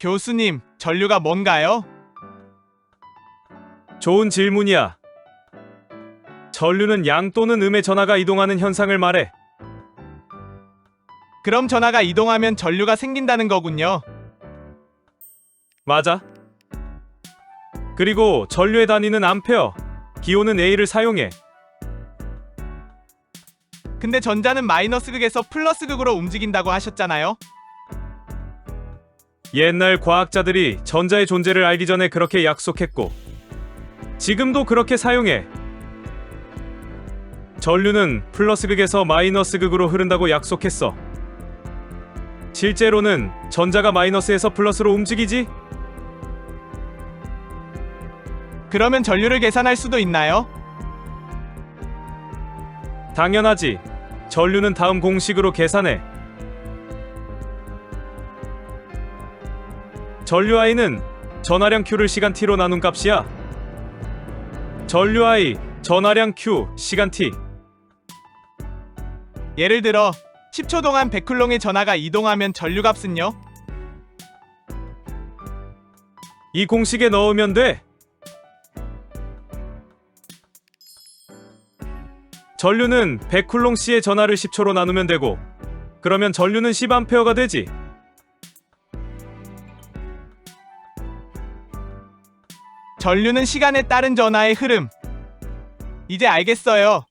교수님, 전류가 뭔가요? 좋은 질문이야. 전류는 양 또는 음의 전하가 이동하는 현상을 말해. 그럼 전하가 이동하면 전류가 생긴다는 거군요. 맞아. 그리고 전류의 단위는 암페어, 기호는 A를 사용해. 근데 전자는 마이너스 극에서 플러스 극으로 움직인다고 하셨잖아요. 옛날 과학자들이 전자의 존재를 알기 전에 그렇게 약속했고, 지금도 그렇게 사용해. 전류는 플러스 극에서 마이너스 극으로 흐른다고 약속했어. 실제로는 전자가 마이너스에서 플러스로 움직이지? 그러면 전류를 계산할 수도 있나요? 당연하지. 전류는 다음 공식으로 계산해. 전류 i는 전하량 q를 시간 t로 나눈 값이야. 전류 i 전하량 q 시간 t. 예를 들어 10초 동안 100쿨롱의 전하가 이동하면 전류 값은요? 이 공식에 넣으면 돼. 전류는 100쿨롱씨의 전하를 10초로 나누면 되고, 그러면 전류는 10암페어가 되지. 전류는 시간에 따른 전하의 흐름. 이제 알겠어요.